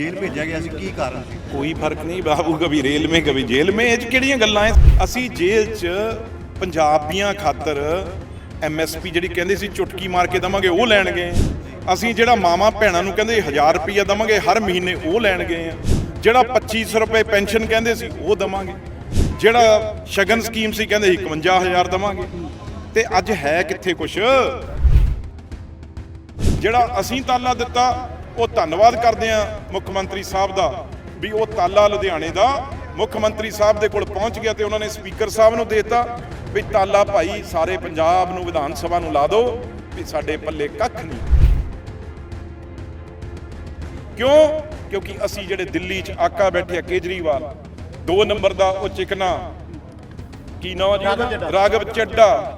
ਜੇਲ੍ਹ ਭੇਜਿਆ ਗਿਆ ਸੀ, ਕੀ ਕਾਰਨ ਸੀ? ਕੋਈ ਫ਼ਰਕ ਨਹੀਂ, ਬਾਬੂ ਕभी ਰੇਲ ਮੇ ਕभी ਜੇਲ੍ਹ ਮੇ, ਇਹ 'ਚ ਕਿਹੜੀਆਂ ਗੱਲਾਂ ਐ? ਅਸੀਂ ਜੇਲ੍ਹ 'ਚ ਪੰਜਾਬੀਆਂ ਖਾਤਰ ਐਮਐਸਪੀ ਜਿਹੜੀ ਕਹਿੰਦੇ ਸੀ, ਚੁਟਕੀ ਮਾਰ ਕੇ ਦਵਾਂਗੇ, ਉਹ ਲੈਣ ਗਏ ਅਸੀਂ ਜਿਹੜਾ ਮਾਮਾ ਭੈਣਾਂ ਨੂੰ ਕਹਿੰਦੇ 1000 ਰੁਪਈਆ ਦਵਾਂਗੇ, ਹਰ ਮਹੀਨੇ ਉਹ ਲੈਣ ਗਏ ਆ। ਜਿਹੜਾ 2500 ਰੁਪਏ ਪੈਨਸ਼ਨ ਕਹਿੰਦੇ ਸੀ, ਉਹ ਦਵਾਂਗੇ। ਜਿਹੜਾ ਸ਼ਗਨ ਸਕੀਮ ਸੀ, ਕਹਿੰਦੇ ਸੀ 51000 ਦਵਾਂਗੇ। ਤੇ ਅੱਜ ਹੈ ਕਿੱਥੇ ਕੁਛ? ਜਿਹੜਾ ਅਸੀਂ ਤਾਲਾ ਦਿੱਤਾ ਉਹ ਧੰਨਵਾਦ ਕਰਦੇ ਆ ਮੁੱਖ ਮੰਤਰੀ ਸਾਹਿਬ ਦਾ ਵੀ ਉਹ ਤਾਲਾ ਲੁਧਿਆਣੇ ਦਾ ਮੁੱਖ ਮੰਤਰੀ ਸਾਹਿਬ ਦੇ ਕੋਲ ਪਹੁੰਚ ਗਿਆ ਤੇ ਉਹਨਾਂ ਨੇ ਸਪੀਕਰ ਸਾਹਿਬ ਨੂੰ ਦੇਤਾ ਵੀ ਤਾਲਾ ਭਾਈ ਸਾਰੇ ਪੰਜਾਬ ਨੂੰ ਵਿਧਾਨ ਸਭਾ ਨੂੰ ਲਾ ਦਿਓ ਵੀ ਸਾਡੇ ਪੱਲੇ ਕੱਖ ਨਹੀਂ। ਕਿਉਂ? ਕਿਉਂਕਿ ਅਸੀਂ ਜਿਹੜੇ ਦਿੱਲੀ 'ਚ ਆਕਾ ਬੈਠੇ ਆ ਕੇਜਰੀਵਾਲ ਦੋ ਨੰਬਰ ਦਾ ਉਹ ਚਿਕਨਾ। ਕੀ ਨਾਮ ਜੀ ਉਹਦਾ? ਰਾਘਵ ਚੱਡਾ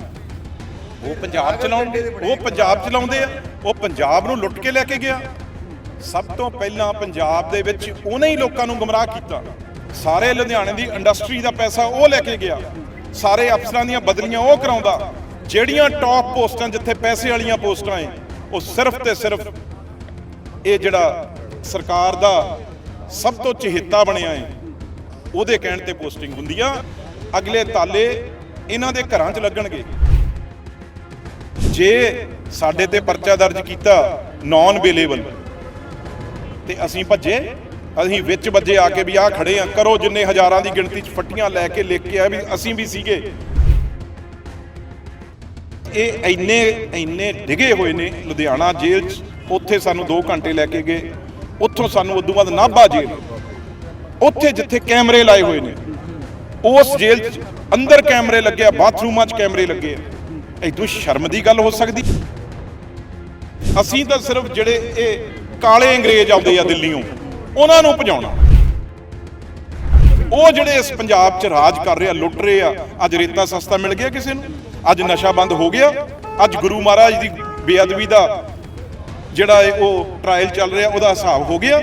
ਉਹ ਪੰਜਾਬ ਚਲਾਉਂਦੇ ਉਹ ਪੰਜਾਬ ਚਲਾਉਂਦੇ ਆ ਉਹ ਪੰਜਾਬ ਨੂੰ ਲੁੱਟ ਕੇ ਲੈ ਕੇ ਗਿਆ। ਸਭ ਤੋਂ ਪਹਿਲਾਂ ਪੰਜਾਬ ਦੇ ਵਿੱਚ ਉਹਨੇ ਹੀ ਲੋਕਾਂ ਨੂੰ ਗੁੰਮਰਾਹ ਕੀਤਾ। ਸਾਰੇ ਲੁਧਿਆਣੇ ਦੀ ਇੰਡਸਟਰੀ ਦਾ ਪੈਸਾ ਉਹ ਲੈ ਕੇ ਗਿਆ। ਸਾਰੇ ਅਫਸਰਾਂ ਦੀਆਂ ਬਦਲੀਆਂ ਉਹ ਕਰਾਉਂਦਾ, ਜਿਹੜੀਆਂ ਟੌਪ ਪੋਸਟਾਂ ਜਿੱਥੇ ਪੈਸੇ ਵਾਲੀਆਂ ਪੋਸਟਾਂ ਐ, ਉਹ ਸਿਰਫ ਤੇ ਸਿਰਫ ਇਹ ਜਿਹੜਾ ਸਰਕਾਰ ਦਾ ਸਭ ਤੋਂ ਚਹੇਤਾ ਬਣਿਆ ਹੈ ਉਹਦੇ ਕਹਿਣ ਤੇ ਪੋਸਟਿੰਗ ਹੁੰਦੀਆਂ ਅਗਲੇ ਤਾਲੇ ਇਹਨਾਂ ਦੇ ਘਰਾਂ 'ਚ ਲੱਗਣਗੇ। ਜੇ ਸਾਡੇ ਤੇ ਪਰਚਾ ਦਰਜ ਕੀਤਾ ਨਾਨ ਅਵੇਲੇਬਲ ਤੇ ਅਸੀਂ ਭੱਜੇ। ਅਸੀਂ ਵਿੱਚ ਵੱਜੇ ਆ ਕੇ ਵੀ ਆ ਖੜੇ ਆ। ਕਰੋ ਜਿੰਨੇ ਹਜ਼ਾਰਾਂ ਦੀ ਗਿਣਤੀ 'ਚ ਫੱਟੀਆਂ ਲੈ ਕੇ ਲਿਖ ਕੇ ਆ ਵੀ ਅਸੀਂ ਵੀ ਸੀਗੇ। ਇਹ ਇੰਨੇ ਇੰਨੇ ਡਿਗੇ ਹੋਏ ਨੇ ਲੁਧਿਆਣਾ ਜੇਲ੍ਹ 'ਚ। ਉੱਥੇ ਸਾਨੂੰ 2 ਘੰਟੇ ਲੈ ਕੇ ਗਏ। ਉੱਥੋਂ ਸਾਨੂੰ ਉਦੋਂ ਬਾਅਦ ਨਾਭਾ ਜੇਲ੍ਹ। ਉੱਥੇ ਜਿੱਥੇ ਕੈਮਰੇ ਲਾਏ ਹੋਏ ਨੇ। ਉਸ ਜੇਲ੍ਹ 'ਚ ਅੰਦਰ ਕੈਮਰੇ ਲੱਗੇ ਆ ਬਾਥਰੂਮਾਂ 'ਚ ਕੈਮਰੇ ਲੱਗੇ ਆ। ਐਦੋਂ ਸ਼ਰਮ ਦੀ ਗੱਲ ਹੋ ਸਕਦੀ। ਅਸੀਂ ਤਾਂ ਸਿਰਫ ਜਿਹੜੇ ਇਹ ਕਾਲੇ ਅੰਗਰੇਜ਼ ਆਉਂਦੇ ਆ ਦਿੱਲੀੋਂ ਉਹਨਾਂ ਨੂੰ ਭਜਾਉਣਾ। ਉਹ ਜਿਹੜੇ ਇਸ ਪੰਜਾਬ 'ਚ ਰਾਜ ਕਰ ਰਹੇ ਆ, ਲੁੱਟ ਰਹੇ ਆ, ਅੱਜ ਰੇਤਾ ਸਸਤਾ ਮਿਲ ਗਿਆ ਕਿਸੇ ਨੂੰ? ਅੱਜ ਨਸ਼ਾ ਬੰਦ ਹੋ ਗਿਆ? ਅੱਜ ਗੁਰੂ ਮਹਾਰਾਜ ਦੀ ਬੇਅਦਬੀ ਦਾ ਜਿਹੜਾ ਉਹ ਟ੍ਰਾਇਲ ਚੱਲ ਰਿਹਾ, ਉਹਦਾ ਹਿਸਾਬ ਹੋ ਗਿਆ?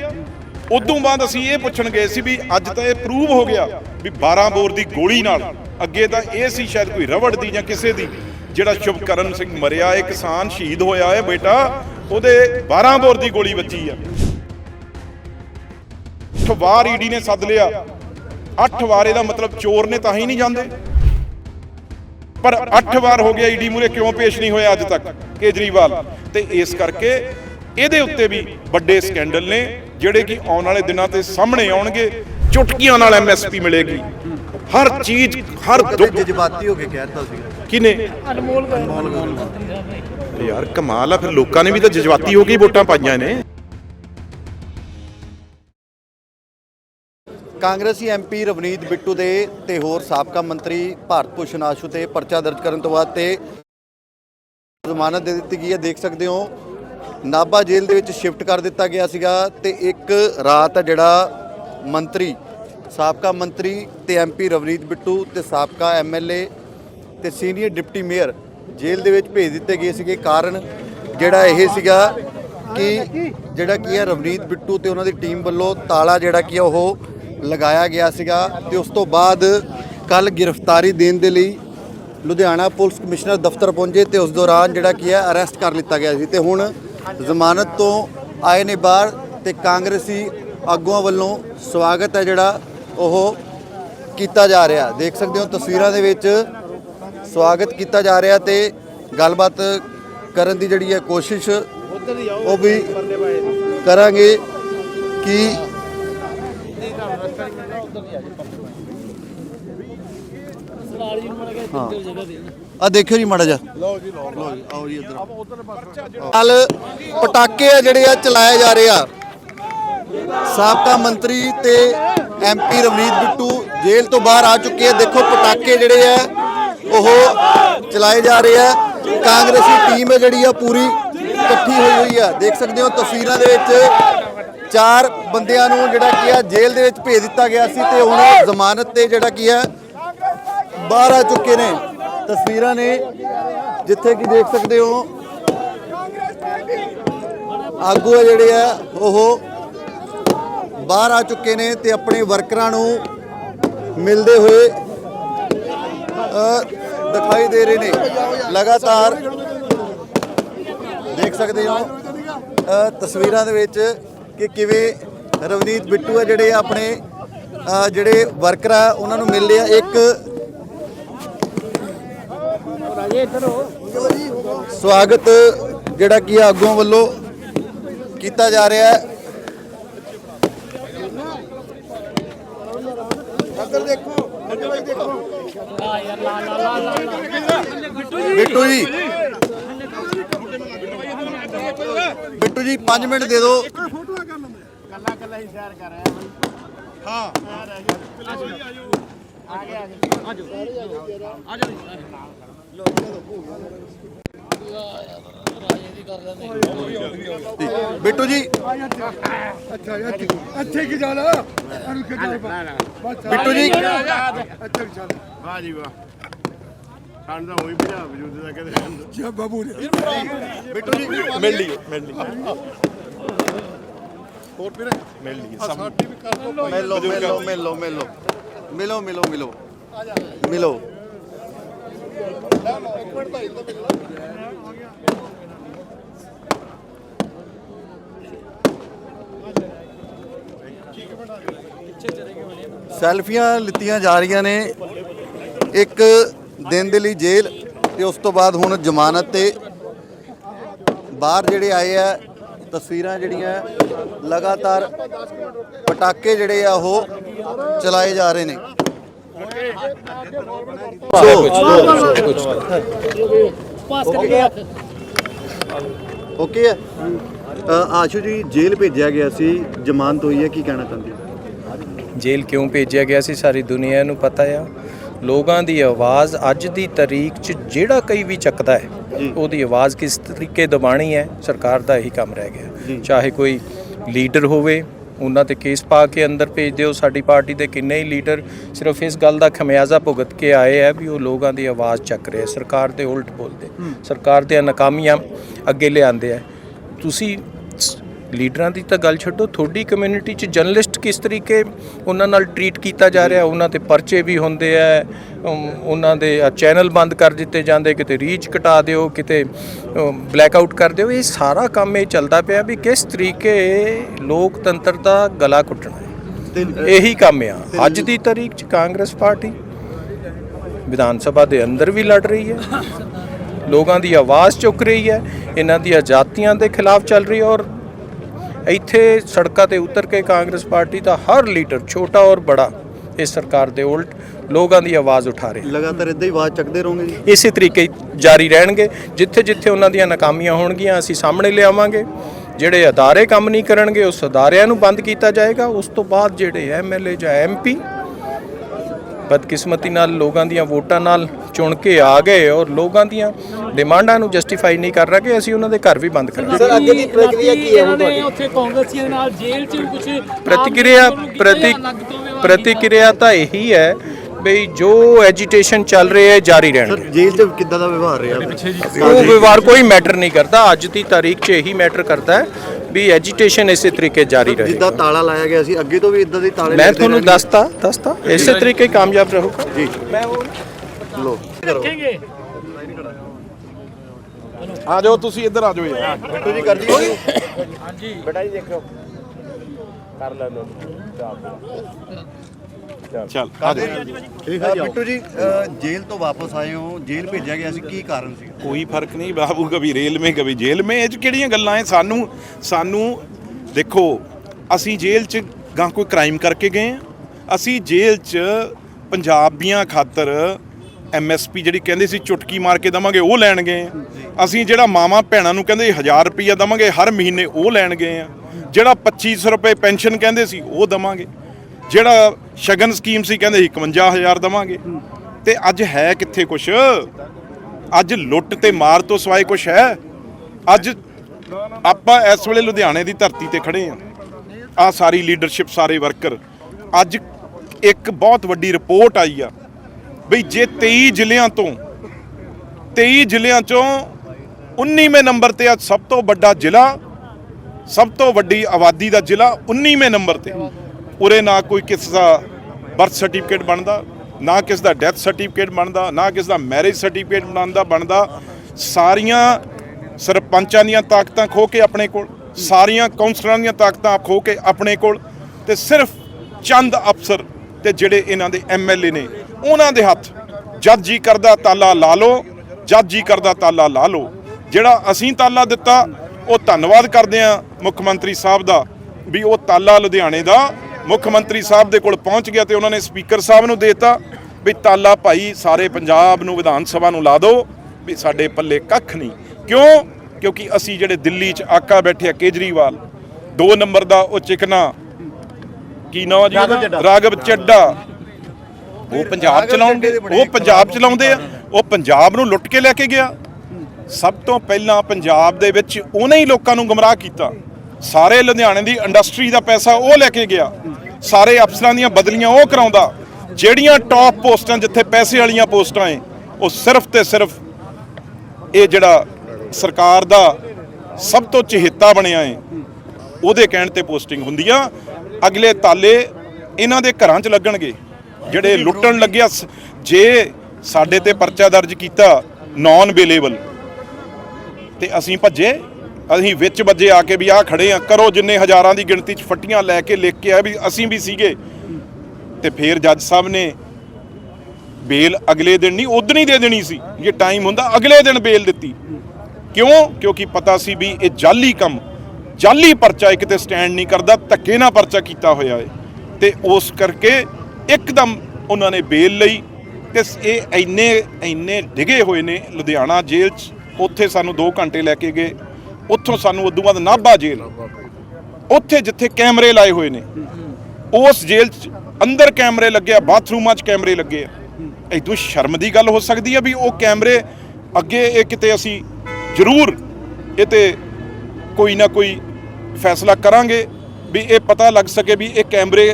ਉਦੋਂ ਬਾਅਦ ਅਸੀਂ ਇਹ ਪੁੱਛਣ ਗਏ ਸੀ ਵੀ ਅੱਜ ਤਾਂ ਇਹ ਪ੍ਰੂਵ ਹੋ ਗਿਆ ਵੀ 12 ਬੋਰ ਦੀ ਗੋਲੀ ਨਾਲ ਅੱਗੇ ਤਾਂ ਇਹ ਸੀ ਸ਼ਾਇਦ ਕੋਈ ਰਵੜ ਦੀ ਜਾਂ ਕਿਸੇ ਦੀ, ਜਿਹੜਾ ਸ਼ੁਭਕਰਨ ਸਿੰਘ ਮਰਿਆ, ਇਹ ਕਿਸਾਨ ਸ਼ਹੀਦ ਹੋਇਆ ਹੈ ਬੇਟਾ। ਉਹਦੇ 12 ਬੋਰ ਦੀ ਗੋਲੀ ਵੱਜੀ ਆ। ਅੱਠ ਵਾਰ ਈਡੀ ਨੇ ਸੱਦ ਲਿਆ। ਅੱਠ ਵਾਰ ਇਹਦਾ ਮਤਲਬ ਚੋਰ ਨੇ ਤਾਂ ਹੀ ਨਹੀਂ ਜਾਂਦੇ। ਪਰ ਅੱਠ ਵਾਰ ਹੋ ਗਿਆ ਈਡੀ ਮੂਰੇ ਕਿਉਂ ਪੇਸ਼ ਨਹੀਂ ਹੋਇਆ ਅੱਜ ਤੱਕ ਕੇਜਰੀਵਾਲ? ਤੇ ਇਸ ਕਰਕੇ ਇਹਦੇ ਉੱਤੇ ਵੀ ਵੱਡੇ ਸਕੈਂਡਲ ਨੇ ਜਿਹੜੇ ਕਿ ਆਉਣ ਵਾਲੇ ਦਿਨਾਂ ਤੇ ਸਾਹਮਣੇ ਆਉਣਗੇ ਚੁਟਕੀਆਂ ਨਾਲ ਐਮਐਸਪੀ ਮਿਲੇਗੀ। ਹਰ ਚੀਜ਼ ਹਰ ਜਜ਼ਬਾਤੀ ਹੋ ਕੇ ਕਹਿਤਾ ਸੀ ਕਿਨੇ ਯਾਰ, ਕਮਾਲ ਆ, ਫਿਰ ਲੋਕਾਂ ਨੇ ਵੀ ਤਾਂ ਜਜ਼ਬਾਤੀ ਹੋ ਕੇ ਹੀ ਵੋਟਾਂ ਪਾਈਆਂ ਨੇ। ਕਾਂਗਰਸੀ ਐਮਪੀ ਰਵਨੀਤ ਬਿੱਟੂ ਦੇ ਤੇ ਹੋਰ ਸਾਬਕਾ ਮੰਤਰੀ ਭਾਰਤ ਭੂਸ਼ਣ ਆਸ਼ੂ ਤੇ ਪਰਚਾ ਦਰਜ ਕਰਨ ਤੋਂ ਬਾਅਦ ਤੇ ਜ਼ਮਾਨਤ ਦੇ ਦਿੱਤੀ ਗਈ ਹੈ। ਦੇਖ ਸਕਦੇ ਹੋ, ਨਾਭਾ ਜੇਲ੍ਹ ਦੇ ਵਿੱਚ ਸ਼ਿਫਟ ਕਰ ਦਿੱਤਾ ਗਿਆ ਸੀਗਾ ਤੇ ਇੱਕ ਰਾਤ ਆ ਜਿਹੜਾ ਮੰਤਰੀ, ਸਾਬਕਾ ਮੰਤਰੀ ਤੇ ਐਮਪੀ ਰਵਨੀਤ ਬਿੱਟੂ ਤੇ ਸਾਬਕਾ ਐਮਐਲਏ ਤੇ ਸੀਨੀਅਰ ਡਿਪਟੀ ਮੇਅਰ ਜੇਲ੍ਹ ਦੇ ਵਿੱਚ ਭੇਜ ਦਿੱਤੇ ਗਏ ਸੀਗੇ। ਕਾਰਨ ਜਿਹੜਾ ਇਹ ਸੀਗਾ ਕਿ ਜਿਹੜਾ ਕੀ ਹੈ, ਰਵਨੀਤ ਬਿੱਟੂ ਤੇ ਉਹਨਾਂ ਦੀ ਟੀਮ ਵੱਲੋਂ ਤਾਲਾ ਜਿਹੜਾ ਕੀ ਹੈ, ਉਹ ਲਗਾਇਆ ਗਿਆ ਸੀਗਾ ਤੇ ਉਸ ਤੋਂ ਬਾਅਦ ਕੱਲ ਗ੍ਰਿਫਤਾਰੀ ਦੇਣ ਦੇ ਲਈ ਲੁਧਿਆਣਾ ਪੁਲਿਸ ਕਮਿਸ਼ਨਰ ਦਫ਼ਤਰ ਪਹੁੰਚੇ ਤੇ ਉਸ ਦੌਰਾਨ ਜਿਹੜਾ ਕੀ ਹੈ, ਅਰੈਸਟ ਕਰ ਲਿੱਤਾ ਗਿਆ ਸੀ। ਤੇ ਹੁਣ ਜ਼ਮਾਨਤ ਤੋਂ ਆਏ ਨੇ ਬਾਹਰ ਤੇ ਕਾਂਗਰਸੀ ਆਗੂਆਂ ਵੱਲੋਂ ਸਵਾਗਤ ਹੈ ਜਿਹੜਾ ਉਹ ਕੀਤਾ ਜਾ ਰਿਹਾ। ਦੇਖ ਸਕਦੇ ਹੋ ਤਸਵੀਰਾਂ ਦੇ ਵਿੱਚ ਸਵਾਗਤ ਕੀਤਾ ਜਾ ਰਿਹਾ ਤੇ ਗੱਲਬਾਤ ਕਰਨ ਦੀ ਜਿਹੜੀ ਹੈ ਕੋਸ਼ਿਸ਼ ਉਹ ਵੀ ਕਰਾਂਗੇ ਕਿ ਆ ਦੇਖਿਓ ਜੀ ਮਾੜਾ ਜਾ ਲਓ ਜੀ ਲਓ ਜੀ ਆਓ ਜੀ ਇੱਧਰ। ਕੱਲ ਪਟਾਕੇ ਆ ਜਿਹੜੇ ਆ ਚਲਾਏ ਜਾ ਰਹੇ ਆ। ਸਾਬਕਾ ਮੰਤਰੀ ਤੇ ਐਮਪੀ ਰਵਨੀਤ ਬਿੱਟੂ ਜੇਲ੍ਹ ਤੋਂ ਬਾਹਰ ਆ ਚੁੱਕੇ ਆ। ਦੇਖੋ ਪਟਾਕੇ ਜਿਹੜੇ ਆ ਉਹ ਚਲਾਏ ਜਾ ਰਹੇ ਆ ਕਾਂਗਰਸੀ ਟੀਮ ਹੈ ਜਿਹੜੀ ਆ, ਪੂਰੀ ਇਕੱਠੀ ਹੋਈ ਹੋਈ ਆ। ਦੇਖ ਸਕਦੇ ਹੋ ਤਸਵੀਰਾਂ ਦੇ ਵਿੱਚ ਚਾਰ ਬੰਦਿਆਂ ਨੂੰ ਜਿਹੜਾ ਕੀ ਆ, ਜੇਲ੍ਹ ਦੇ ਵਿੱਚ ਭੇਜ ਦਿੱਤਾ ਗਿਆ ਸੀ ਤੇ ਹੁਣ ਜ਼ਮਾਨਤ ਤੇ ਜਿਹੜਾ ਕੀ ਆ, ਬਾਹਰ ਆ ਚੁੱਕੇ ਨੇ। ਤਸਵੀਰਾਂ ਨੇ ਜਿੱਥੇ ਕਿ ਦੇਖ ਸਕਦੇ ਹੋ, ਆਗੂ ਆ ਜਿਹੜੇ ਆ, ਉਹ ਬਾਹਰ ਆ ਚੁੱਕੇ ਨੇ ਤੇ ਆਪਣੇ ਵਰਕਰਾਂ ਨੂੰ ਮਿਲਦੇ ਹੋਏ ਦਿਖਾਈ ਦੇ ਰਹੇ ਨੇ। ਲਗਾਤਾਰ ਦੇਖ ਸਕਦੇ ਹੋ ਤਸਵੀਰਾਂ ਦੇ ਵਿੱਚ ਕਿ ਕਿਵੇਂ ਰਵਨੀਤ ਬਿੱਟੂ ਆ ਜਿਹੜੇ ਆਪਣੇ ਜਿਹੜੇ ਵਰਕਰ ਆ, ਉਹਨਾਂ ਨੂੰ ਮਿਲ ਲਿਆ ਇੱਕ ਸਵਾਗਤ ਜਿਹੜਾ ਕੀ ਆ ਆਗੂਆਂ ਵੱਲੋਂ ਕੀਤਾ ਜਾ ਰਿਹਾ ਹੈ। ਬਿੱਟੂ ਜੀ। ਬਿੱਟੂ ਜੀ 5 ਮਿੰਟ ਦੇ ਦਿਓ। ਕੱਲਾ ਕੱਲਾ ਹੀ। ਸ਼ੇਅਰ ਕਰ ਰਿਹਾ ਹਾਂ ਆ ਗਿਆ ਆ ਜਾਓ ਆ ਜਾਓ ਬਿੱਟੂ ਜੀ। ਅੱਛਾ ਯਾਰ ਕੀ ਜਾਣਾ ਅਨੂ ਕੇ ਜਾਣਾ ਬਿੱਟੂ ਜੀ ਅੱਛਾ ਵਾਹ ਜੀ ਵਾਹ ਖਾਣ ਮਿਲੋ ਮਿਲੋ ਮਿਲੋ ਮਿਲੋ ਸੈਲਫੀਆਂ ਲਿੱਤੀਆਂ ਜਾ ਰਹੀਆਂ ਨੇ ਇੱਕ ਦਿਨ ਦੇ ਲਈ ਜੇਲ੍ਹ ਤੇ ਉਸ ਤੋਂ ਬਾਅਦ ਹੁਣ ਜ਼ਮਾਨਤ ਤੇ ਬਾਹਰ ਜਿਹੜੇ ਆਏ ਆ, ਤਸਵੀਰਾਂ ਜਿਹੜੀਆਂ ਲਗਾਤਾਰ ਪਟਾਕੇ ਜਿਹੜੇ ਆ ਉਹ ਚਲਾਏ ਜਾ ਰਹੇ ਨੇ। ਓਕੇ ਆਸ਼ੂ ਜੀ, ਜੇਲ੍ਹ ਭੇਜਿਆ ਗਿਆ ਸੀ, ਜ਼ਮਾਨਤ ਹੋਈ ਹੈ, ਕੀ ਕਹਿਣਾ ਚਾਹੁੰਦੇ ਹੋ? ਜੇਲ੍ਹ ਕਿਉਂ ਭੇਜਿਆ ਗਿਆ ਸੀ ਸਾਰੀ ਦੁਨੀਆ ਨੂੰ ਪਤਾ ਆ। ਲੋਕਾਂ ਦੀ ਆਵਾਜ਼ ਅੱਜ ਦੀ ਤਾਰੀਖ 'ਚ ਜਿਹੜਾ ਕਈ ਵੀ ਚੱਕਦਾ ਹੈ ਉਹਦੀ ਆਵਾਜ਼ ਕਿਸ ਤਰੀਕੇ ਦਬਾਣੀ ਹੈ ਸਰਕਾਰ ਦਾ ਇਹੀ ਕੰਮ ਰਹਿ ਗਿਆ। ਚਾਹੇ ਕੋਈ ਲੀਡਰ ਹੋਵੇ ਉਹਨਾਂ ਤੇ ਕੇਸ ਪਾ ਕੇ ਅੰਦਰ ਭੇਜ ਦਿਓ ਸਾਡੀ ਪਾਰਟੀ ਦੇ ਕਿੰਨੇ ਹੀ ਲੀਡਰ ਸਿਰਫ ਇਸ ਗੱਲ ਦਾ ਖਮਿਆਜ਼ਾ ਭੁਗਤ ਕੇ ਆਏ ਆ ਵੀ ਉਹ ਲੋਕਾਂ ਦੀ ਆਵਾਜ਼ ਚੱਕ ਰਹੇ ਸਰਕਾਰ ਦੇ ਉਲਟ ਬੋਲਦੇ। ਸਰਕਾਰ ਦੀਆਂ ਨਾਕਾਮੀਆਂ ਅੱਗੇ ਲਿਆਂਦੇ ਆ। ਤੁਸੀਂ ਲੀਡਰਾਂ ਦੀ ਤਾਂ ਗੱਲ ਛੱਡੋ ਤੁਹਾਡੀ ਕਮਿਊਨਿਟੀ 'ਚ ਜਰਨਲਿਸਟ ਕਿਸ ਤਰੀਕੇ ਉਹਨਾਂ ਨਾਲ ਟਰੀਟ ਕੀਤਾ ਜਾ ਰਿਹਾ? ਉਹਨਾਂ ਤੇ ਪਰਚੇ ਵੀ ਹੁੰਦੇ ਆ ਉਹਨਾਂ ਦੇ ਚੈਨਲ ਬੰਦ ਕਰ ਦਿੱਤੇ ਜਾਂਦੇ ਕਿਤੇ ਰੀਚ ਘਟਾ ਦਿਓ ਕਿਤੇ ਬਲੈਕਆਊਟ ਕਰ ਦਿਓ। ਇਹ ਸਾਰਾ ਕੰਮ ਇਹ ਚੱਲਦਾ ਪਿਆ ਵੀ ਕਿਸ ਤਰੀਕੇ ਲੋਕਤੰਤਰ ਦਾ ਗਲਾ ਘੁੱਟਣਾ ਇਹੀ ਕੰਮ ਆ। ਅੱਜ ਦੀ ਤਾਰੀਖ 'ਚ ਕਾਂਗਰਸ ਪਾਰਟੀ ਵਿਧਾਨ ਸਭਾ ਦੇ ਅੰਦਰ ਵੀ ਲੜ ਰਹੀ ਹੈ। ਲੋਕਾਂ ਦੀ ਆਵਾਜ਼ ਚੁੱਕ ਰਹੀ ਹੈ। ਇਹਨਾਂ ਦੀਆਂ ਜਾਤੀਆਂ ਦੇ ਖਿਲਾਫ ਚੱਲ ਰਹੀ ਹੈ ਔਰ ਇੱਥੇ ਸੜਕਾਂ ਤੇ ਉਤਰ ਕੇ ਕਾਂਗਰਸ ਪਾਰਟੀ ਦਾ ਹਰ ਲੀਡਰ ਛੋਟਾ ਔਰ ਬੜਾ ਇਸ ਸਰਕਾਰ ਦੇ ਉਲਟ ਲੋਕਾਂ ਦੀ ਆਵਾਜ਼ ਉਠਾ ਰਿਹਾ ਲਗਾਤਾਰ ਇਦਾਂ ਹੀ ਆਵਾਜ਼ ਚੱਕਦੇ ਰਹੋਗੇ ਜੀ? ਇਸੇ ਤਰੀਕੇ ਜਾਰੀ ਰਹਿਣਗੇ। ਜਿੱਥੇ ਜਿੱਥੇ ਉਹਨਾਂ ਦੀਆਂ ਨਾਕਾਮੀਆਂ ਹੋਣਗੀਆਂ ਅਸੀਂ ਸਾਹਮਣੇ ਲਿਆਵਾਂਗੇ। ਜਿਹੜੇ ਅਦਾਰੇ ਕੰਮ ਨਹੀਂ ਕਰਨਗੇ ਉਸ ਅਦਾਰਿਆਂ ਨੂੰ ਬੰਦ ਕੀਤਾ ਜਾਏਗਾ। ਉਸ ਤੋਂ ਬਾਅਦ ਜਿਹੜੇ ਐਮਐਲਏ ਜਾਂ ਐਮਪੀ ਬਦਕਿਸਮਤੀ ਨਾਲ ਲੋਕਾਂ ਦੀਆਂ ਵੋਟਾਂ ਨਾਲ ਚੁਣ ਕੇ ਆ ਗਏ ਔਰ ਲੋਕਾਂ ਦੀਆਂ ਡਿਮਾਂਡਾਂ ਨੂੰ ਜਸਟੀਫਾਈ ਨਹੀਂ ਕਰ ਰਹੇ ਅਸੀਂ ਉਹਨਾਂ ਦੇ ਘਰ ਵੀ ਬੰਦ ਕਰਾਂਗੇ ਸਰ ਅੱਗੇ ਦੀ ਪ੍ਰਕਿਰਿਆ ਕੀ ਹੈ ਤੁਹਾਡੀ? ਉੱਥੇ ਕਾਂਗਰਸੀਆਂ ਦੇ ਨਾਲ ਜੇਲ੍ਹ 'ਚ ਕੁਝ ਪ੍ਰਤੀਕਿਰਿਆ ਪ੍ਰਤੀ ਪ੍ਰਤੀਕਿਰਿਆ ਤਾਂ ਇਹੀ ਹੈ ਬਈ ਜੋ ਐਜੀਟੇਸ਼ਨ ਚੱਲ ਰਹੀ ਹੈ ਜਾਰੀ ਰਹਿਣ ਸਰ ਜੇਲ੍ਹ 'ਚ ਕਿੱਦਾਂ ਦਾ ਵਿਵਹਾਰ ਰਿਹਾ? ਉਹ ਵਿਵਹਾਰ ਕੋਈ ਮੈਟਰ ਨਹੀਂ ਕਰਦਾ। ਅੱਜ ਦੀ ਤਾਰੀਖ 'ਚ ਇਹੀ ਮੈਟਰ ਕਰਦਾ ਹੈ ਵੀ ਐਜੀਟੇਸ਼ਨ ਇਸੇ ਤਰੀਕੇ ਜਾਰੀ ਰਹੇ ਜਿੱਦਾਂ ਤਾਲਾ ਲਾਇਆ ਗਿਆ ਸੀ ਅੱਗੇ ਤੋਂ ਵੀ ਇਦਾਂ ਦੇ ਤਾਲੇ ਮੈਂ ਤੁਹਾਨੂੰ ਰਹਿਣਗੇ? ਦੱਸਤਾ ਦੱਸਤਾ। ਇਸੇ ਤਰੀਕੇ ਕਾਮਯਾਬ ਰਹੂਗਾ। ਜੀ। ਮੈਂ ਉਹ ਲੋ ਰੱਖेंगे ਆ ਜਾਓ ਤੁਸੀਂ ਇੱਧਰ ਆ ਜਾਓ ਯਾਰ ਬਿੱਟੂ ਜੀ ਕਰ ਲਈਏ ਚੱਲ। ਆ ਜਾਓ। ਅ, ਬਿੱਟੂ ਜੀ ਜੇਲ੍ਹ ਤੋਂ ਵਾਪਸ ਆਏ ਹੋ। ਜੇਲ੍ਹ ਭੇਜਿਆ ਗਿਆ ਸੀ ਕੀ ਕਾਰਨ ਸੀ? ਕੋਈ ਫ਼ਰਕ ਨਹੀਂ ਬਾਬੂ ਕभी ਰੇਲ ਮੇ ਕभी ਜੇਲ੍ਹ ਮੇ ਇਹ 'ਚ ਕਿਹੜੀਆਂ ਗੱਲਾਂ ਐ? ਸਾਨੂੰ ਸਾਨੂੰ ਦੇਖੋ ਅਸੀਂ ਜੇਲ੍ਹ 'ਚ ਗਾਂ ਕੋਈ ਕ੍ਰਾਈਮ ਕਰਕੇ ਗਏ ਆ। ਅਸੀਂ ਜੇਲ੍ਹ 'ਚ ਪੰਜਾਬੀਆਂ ਖਾਤਰ ਐਮਐਸਪੀ ਜਿਹੜੀ ਕਹਿੰਦੇ ਸੀ ਚੁਟਕੀ ਮਾਰ ਕੇ ਦਵਾਂਗੇ ਉਹ ਲੈਣ ਗਏ ਆ। ਅਸੀਂ ਜਿਹੜਾ ਮਾਵਾਂ ਭੈਣਾਂ ਨੂੰ ਕਹਿੰਦੇ 1000 ਰੁਪਈਆ ਦਵਾਂਗੇ ਹਰ ਮਹੀਨੇ ਉਹ ਲੈਣ ਗਏ ਆ। ਜਿਹੜਾ 2500 ਰੁਪਏ ਪੈਨਸ਼ਨ ਕਹਿੰਦੇ ਸੀ ਉਹ ਦਵਾਂਗੇ। ਜਿਹੜਾ ਸ਼ਗਨ ਸਕੀਮ ਸੀ ਕਹਿੰਦੇ ਸੀ 51000 ਦਵਾਂਗੇ। ਤੇ ਅੱਜ ਹੈ ਕਿੱਥੇ ਕੁਛ? ਅੱਜ ਲੁੱਟ ਤੇ ਮਾਰ ਤੋਂ ਸਵਾਏ ਕੁਛ ਹੈ? ਅੱਜ ਆਪਾਂ ਇਸ ਵੇਲੇ ਲੁਧਿਆਣੇ ਦੀ ਧਰਤੀ ਤੇ ਖੜੇ ਆ ਆ ਸਾਰੀ ਲੀਡਰਸ਼ਿਪ ਸਾਰੇ ਵਰਕਰ ਅੱਜ ਇੱਕ ਬਹੁਤ ਵੱਡੀ ਰਿਪੋਰਟ ਆਈ ਆ ਬਈ ਜੇ 23 ਜ਼ਿਲ੍ਹਿਆਂ ਤੋਂ 23 ਜ਼ਿਲ੍ਹਿਆਂ ਚੋਂ 19ਵੇਂ ਨੰਬਰ ਤੇ ਅੱਜ ਸਭ ਤੋਂ ਵੱਡਾ ਜ਼ਿਲ੍ਹਾ, ਸਭ ਤੋਂ ਵੱਡੀ ਆਬਾਦੀ ਦਾ ਜ਼ਿਲ੍ਹਾ 19ਵੇਂ ਨੰਬਰ ਤੇ। ਉਰੇ ਨਾ ਕੋਈ ਕਿਸ ਦਾ ਬਰਥ ਸਰਟੀਫਿਕੇਟ ਬਣਦਾ, ਨਾ ਕਿਸ ਦਾ ਡੈਥ ਸਰਟੀਫਿਕੇਟ ਬਣਦਾ, ਨਾ ਕਿਸ ਦਾ ਮੈਰਿਜ ਸਰਟੀਫਿਕੇਟ ਬਣਾਉਂਦਾ ਬਣਦਾ। ਸਾਰੀਆਂ ਸਰਪੰਚਾਂ ਦੀਆਂ ਤਾਕਤਾਂ ਖੋ ਕੇ ਆਪਣੇ ਕੋਲ, ਸਾਰੀਆਂ ਕਾਉਂਸਲਰਾਂ ਦੀਆਂ ਤਾਕਤਾਂ ਖੋ ਕੇ ਆਪਣੇ ਕੋਲ ਤੇ ਸਿਰਫ ਚੰਦ ਅਫਸਰ ਤੇ ਜਿਹੜੇ ਇਹਨਾਂ ਦੇ ਐਮਐਲਏ ਨੇ, ਉਹਨਾਂ ਦੇ ਹੱਥ ਜਦ ਜੀ ਕਰਦਾ ਤਾਲਾ ਲਾ ਲਓ ਜਦ ਜੀ ਕਰਦਾ ਤਾਲਾ ਲਾ ਲਓ। ਜਿਹੜਾ ਅਸੀਂ ਤਾਲਾ ਦਿੱਤਾ, ਉਹ ਧੰਨਵਾਦ ਕਰਦੇ ਆ ਮੁੱਖ ਮੰਤਰੀ ਸਾਹਿਬ ਦਾ ਵੀ ਉਹ ਤਾਲਾ ਲੁਧਿਆਣੇ ਦਾ ਮੁੱਖ ਮੰਤਰੀ ਸਾਹਿਬ ਦੇ ਕੋਲ ਪਹੁੰਚ ਗਿਆ ਤੇ ਉਹਨਾਂ ਨੇ ਸਪੀਕਰ ਸਾਹਿਬ ਨੂੰ ਦੇਤਾ ਵੀ ਤਾਲਾ ਭਾਈ ਸਾਰੇ ਪੰਜਾਬ ਨੂੰ ਵਿਧਾਨ ਸਭਾ ਨੂੰ ਲਾ ਦਿਓ ਵੀ ਸਾਡੇ ਪੱਲੇ ਕੱਖ ਨਹੀਂ। ਕਿਉਂ? ਕਿਉਂਕਿ ਅਸੀਂ ਜਿਹੜੇ ਦਿੱਲੀ 'ਚ ਆਕਾ ਬੈਠੇ ਆ ਕੇਜਰੀਵਾਲ ਦੋ ਨੰਬਰ ਦਾ ਉਹ ਚਿਕਨਾ ਕੀ ਨਾਮ ਜੀ? ਰਾਘਵ ਚੱਡਾ ਉਹ ਪੰਜਾਬ ਚਲਾਉਂਦੇ ਉਹ ਪੰਜਾਬ ਚਲਾਉਂਦੇ ਆ। ਉਹ ਪੰਜਾਬ ਨੂੰ ਲੁੱਟ ਕੇ ਲੈ ਕੇ ਗਿਆ। ਸਭ ਤੋਂ ਪਹਿਲਾਂ ਪੰਜਾਬ ਦੇ ਵਿੱਚ ਉਹਨੇ ਹੀ ਲੋਕਾਂ ਨੂੰ ਗਮਰਾਹ ਕੀਤਾ। ਸਾਰੇ ਲੁਧਿਆਣੇ ਦੀ ਇੰਡਸਟਰੀ ਦਾ ਪੈਸਾ ਉਹ ਲੈ ਕੇ ਗਿਆ। ਸਾਰੇ ਅਫਸਰਾਂ ਦੀਆਂ ਬਦਲੀਆਂ ਉਹ ਕਰਾਉਂਦਾ। ਜਿਹੜੀਆਂ ਟੌਪ ਪੋਸਟਾਂ ਜਿੱਥੇ ਪੈਸੇ ਵਾਲੀਆਂ ਪੋਸਟਾਂ ਏ ਉਹ ਸਿਰਫ ਤੇ ਸਿਰਫ ਇਹ ਜਿਹੜਾ ਸਰਕਾਰ ਦਾ ਸਭ ਤੋਂ ਚਹੇਤਾ ਬਣਿਆ ਏ ਉਹਦੇ ਕਹਿਣ ਤੇ ਪੋਸਟਿੰਗ ਹੁੰਦੀਆਂ ਅਗਲੇ ਤਾਲੇ ਇਹਨਾਂ ਦੇ ਘਰਾਂ 'ਚ ਲੱਗਣਗੇ। ਜਿਹੜੇ ਲੁੱਟਣ ਲੱਗਿਆ ਜੇ ਸਾਡੇ ਤੇ ਪਰਚਾ ਦਰਜ ਕੀਤਾ ਨਾਨ ਅਵੇਲੇਬਲ ਤੇ ਅਸੀਂ ਭੱਜੇ। ਅਸੀਂ ਵਿੱਚ ਵੱਜੇ ਆ ਕੇ ਵੀ ਆਹ ਖੜੇ ਆ। ਕਰੋ ਜਿੰਨੇ ਹਜ਼ਾਰਾਂ ਦੀ ਗਿਣਤੀ 'ਚ ਫੱਟੀਆਂ ਲੈ ਕੇ ਲਿਖ ਕੇ ਆ ਵੀ ਅਸੀਂ ਵੀ ਸੀਗੇ। ਤੇ ਫਿਰ ਜੱਜ ਸਾਹਿਬ ਨੇ ਬੇਲ ਅਗਲੇ ਦਿਨ ਨਹੀਂ, ਉਦੋਂ ਹੀ ਦੇ ਦੇਣੀ ਸੀ। ਜੇ ਟਾਈਮ ਹੁੰਦਾ, ਅਗਲੇ ਦਿਨ ਬੇਲ ਦਿੱਤੀ। ਕਿਉਂ? ਕਿਉਂਕਿ ਪਤਾ ਸੀ ਵੀ ਇਹ ਜਾਲੀ ਕੰਮ, ਜਾਲੀ ਪਰਚਾ ਇੱਕ ਤੇ ਸਟੈਂਡ ਨਹੀਂ ਕਰਦਾ, ਧੱਕੇ ਨਾਲ ਪਰਚਾ ਕੀਤਾ ਹੋਇਆ ਹੈ। ਤੇ ਉਸ ਕਰਕੇ ਇੱਕਦਮ ਉਹਨਾਂ ਨੇ ਬੇਲ ਲਈ। ਤੇ ਇਹ ਇੰਨੇ ਇੰਨੇ ਡਿਗੇ ਹੋਏ ਨੇ ਲੁਧਿਆਣਾ ਜੇਲ੍ਹ 'ਚ। ਉੱਥੇ ਸਾਨੂੰ 2 ਘੰਟੇ ਲੈ ਕੇ ਗਏ। ਉੱਥੋਂ ਸਾਨੂੰ ਉਦੋਂ ਬਾਅਦ ਨਾਭਾ ਜੇਲ੍ਹ। ਉੱਥੇ ਜਿੱਥੇ ਕੈਮਰੇ ਲਾਏ ਹੋਏ ਨੇ ਉਸ ਜੇਲ੍ਹ 'ਚ ਅੰਦਰ ਕੈਮਰੇ ਲੱਗੇ ਆ ਬਾਥਰੂਮਾਂ 'ਚ ਕੈਮਰੇ ਲੱਗੇ ਆ। ਇਦੋਂ ਸ਼ਰਮ ਦੀ ਗੱਲ ਹੋ ਸਕਦੀ ਆ ਵੀ ਉਹ ਕੈਮਰੇ ਅੱਗੇ ਇਹ ਕਿਤੇ ਅਸੀਂ ਜ਼ਰੂਰ ਇਹ ਤੇ ਕੋਈ ਨਾ ਕੋਈ ਫੈਸਲਾ ਕਰਾਂਗੇ ਵੀ ਇਹ ਪਤਾ ਲੱਗ ਸਕੇ ਵੀ ਇਹ ਕੈਮਰੇ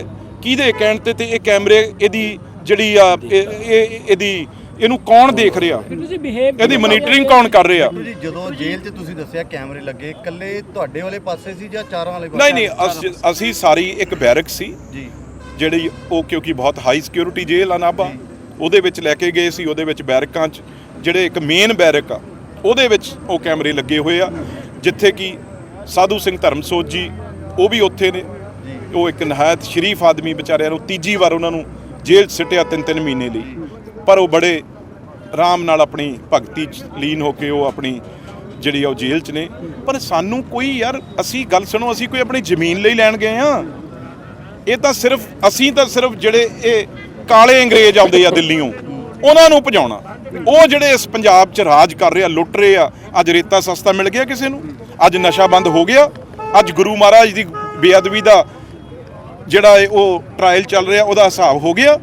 ਕਿਹਦੇ ਕਹਿਣ ਤੇ ਤੇ ਇਹ ਕੈਮਰੇ ਇਹਦੀ ਜਿਹੜੀ ਆ ਇਹ- ਇਹ ਇਹਦੀ ਇਹਨੂੰ ਕੌਣ ਦੇਖ ਰਿਹਾ? ਤੁਸੀਂ ਬਿਹੇਵ ਇਹਦੀ ਮੋਨੀਟਰਿੰਗ ਕੌਣ ਕਰ ਰਿਹਾ? ਜੀ ਜਦੋਂ ਜੇਲ੍ਹ 'ਚ ਤੁਸੀਂ ਦੱਸਿਆ ਕੈਮਰੇ ਲੱਗੇ ਇਕੱਲੇ ਤੁਹਾਡੇ ਵਾਲੇ ਪਾਸੇ ਸੀ ਜਾਂ ਚਾਰਾਂ ਵਾਲੇ ਨਹੀਂ ਨਹੀਂ ਅਸੀਂ- ਸਾਰੀ ਇੱਕ ਬੈਰਕ ਸੀ ਜੀ। ਜਿਹੜੀ ਉਹ ਕਿਉਂਕਿ ਬਹੁਤ ਹਾਈ ਸਿਕਿਉਰਿਟੀ ਜੇਲ੍ਹ ਆ ਨਾਭਾ ਉਹਦੇ ਵਿੱਚ ਲੈ ਕੇ ਗਏ ਸੀ ਉਹਦੇ ਵਿੱਚ ਬੈਰਕਾਂ 'ਚ ਜਿਹੜੇ ਇੱਕ ਮੇਨ ਬੈਰਕ ਆ ਉਹਦੇ ਵਿੱਚ ਉਹ ਕੈਮਰੇ ਲੱਗੇ ਹੋਏ ਆ ਜਿੱਥੇ ਕਿ ਸਾਧੂ ਸਿੰਘ ਧਰਮਸੋਤ ਜੀ ਉਹ ਵੀ ਉੱਥੇ ਨੇ। ਉਹ ਇੱਕ ਨਹਾਇਤ ਸ਼ਰੀਫ ਆਦਮੀ ਵਿਚਾਰਿਆਂ ਨੂੰ ਤੀਜੀ ਵਾਰ ਉਹਨਾਂ ਨੂੰ ਜੇਲ੍ਹ 'ਚ ਸਿੱਟਿਆ ਤਿੰਨ ਤਿੰਨ ਮਹੀਨੇ ਲਈ। ਪਰ ਉਹ ਬੜੇ ਆਰਾਮ ਨਾਲ ਆਪਣੀ ਭਗਤੀ 'ਚ ਲੀਨ ਹੋ ਕੇ ਉਹ ਆਪਣੀ ਜਿਹੜੀ ਆ ਉਹ ਜੇਲ੍ਹ 'ਚ ਨੇ। ਪਰ ਸਾਨੂੰ ਕੋਈ ਯਾਰ, ਅਸੀਂ ਗੱਲ ਸੁਣੋ, ਅਸੀਂ ਕੋਈ ਆਪਣੀ ਜ਼ਮੀਨ ਲਈ ਲੈਣ ਗਏ ਆ ਇਹ ਤਾਂ ਸਿਰਫ, ਅਸੀਂ ਤਾਂ ਸਿਰਫ ਜਿਹੜੇ ਇਹ ਕਾਲੇ ਅੰਗਰੇਜ਼ ਆਉਂਦੇ ਆ ਦਿੱਲੀੋਂ ਉਹਨਾਂ ਨੂੰ ਭਜਾਉਣਾ। ਉਹ ਜਿਹੜੇ ਇਸ ਪੰਜਾਬ 'ਚ ਰਾਜ ਕਰ ਰਹੇ ਆ, ਲੁੱਟ ਰਹੇ ਆ, ਅੱਜ ਰੇਤਾ ਸਸਤਾ ਮਿਲ ਗਿਆ ਕਿਸੇ ਨੂੰ? ਅੱਜ ਨਸ਼ਾ ਬੰਦ ਹੋ ਗਿਆ। ਅੱਜ ਗੁਰੂ ਮਹਾਰਾਜ ਦੀ ਬੇਅਦਬੀ ਦਾ ਜਿਹੜਾ ਇਹ ਉਹ ਟ੍ਰਾਇਲ ਚੱਲ ਰਿਹਾ, ਉਹਦਾ ਹਿਸਾਬ ਹੋ ਗਿਆ।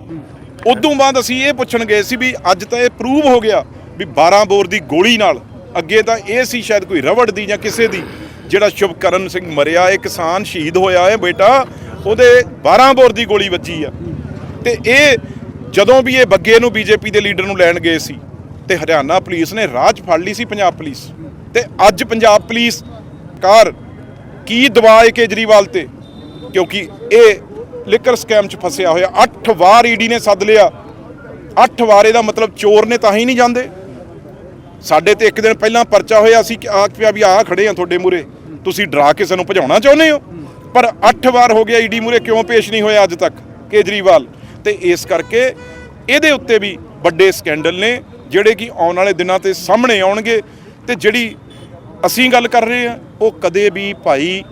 ਉਦੋਂ ਬਾਅਦ ਅਸੀਂ ਇਹ ਪੁੱਛਣ ਗਏ ਸੀ ਵੀ ਅੱਜ ਤਾਂ ਇਹ ਪ੍ਰੂਵ ਹੋ ਗਿਆ ਵੀ 12 ਬੋਰ ਦੀ ਗੋਲੀ ਨਾਲ ਅੱਗੇ ਤਾਂ ਇਹ ਸੀ ਸ਼ਾਇਦ ਕੋਈ ਰਵੜ ਦੀ ਜਾਂ ਕਿਸੇ ਦੀ, ਜਿਹੜਾ ਸ਼ੁਭਕਰਨ ਸਿੰਘ ਮਰਿਆ, ਇਹ ਕਿਸਾਨ ਸ਼ਹੀਦ ਹੋਇਆ ਹੈ ਬੇਟਾ, ਉਹਦੇ 12 ਬੋਰ ਦੀ ਗੋਲੀ ਵੱਜੀ ਆ। ਤੇ ਇਹ ਜਦੋਂ ਵੀ ਇਹ ਬੱਗੇ ਨੂੰ ਬੀਜੇਪੀ ਦੇ ਲੀਡਰ ਨੂੰ ਲੈਣ ਗਏ ਸੀ, ਤੇ ਹਰਿਆਣਾ ਪੁਲਿਸ ਨੇ ਰਾਜ ਫੜ ਲਈ ਸੀ ਪੰਜਾਬ ਪੁਲਿਸ। ਤੇ ਅੱਜ ਪੰਜਾਬ ਪੁਲਿਸ ਕਾਰ ਕੀ ਦਬਾਅ ਕੇਜਰੀਵਾਲ ਤੇ? ਕਿਉਂਕਿ ਇਹ ਲਿਕਰ ਸਕੈਮ 'ਚ ਫਸਿਆ ਹੋਇਆ। 8 ਵਾਰ ਈਡੀ ਨੇ ਸੱਦ ਲਿਆ। 8 ਵਾਰ ਇਹਦਾ ਮਤਲਬ ਚੋਰ ਨੇ ਤਾਂ ਹੀ ਨਹੀਂ ਜਾਂਦੇ। ਸਾਡੇ ਤੇ ਇੱਕ ਦਿਨ ਪਹਿਲਾਂ ਪਰਚਾ ਹੋਇਆ ਅਸੀਂ ਆ ਪਿਆ ਵੀ ਆ ਖੜੇ ਆ ਤੁਹਾਡੇ ਮੂਰੇ ਤੁਸੀਂ ਡਰਾ ਕੇ ਸਾਨੂੰ ਭਜਾਉਣਾ ਚਾਹੁੰਦੇ ਹੋ? ਪਰ 8 ਵਾਰ ਹੋ ਗਿਆ ਈਡੀ ਮੂਰੇ ਕਿਉਂ ਪੇਸ਼ ਨਹੀਂ ਹੋਇਆ ਅੱਜ ਤੱਕ ਕੇਜਰੀਵਾਲ? ਤੇ ਇਸ ਕਰਕੇ ਇਹਦੇ ਉੱਤੇ ਵੀ ਵੱਡੇ ਸਕੈਂਡਲ ਨੇ, ਜਿਹੜੇ ਕਿ ਆਉਣ ਵਾਲੇ ਦਿਨਾਂ ਤੇ ਸਾਹਮਣੇ ਆਉਣਗੇ। ਤੇ ਜਿਹੜੀ ਅਸੀਂ ਗੱਲ ਕਰ ਰਹੇ ਆ ਉਹ ਕਦੇ ਵੀ ਭਾਈ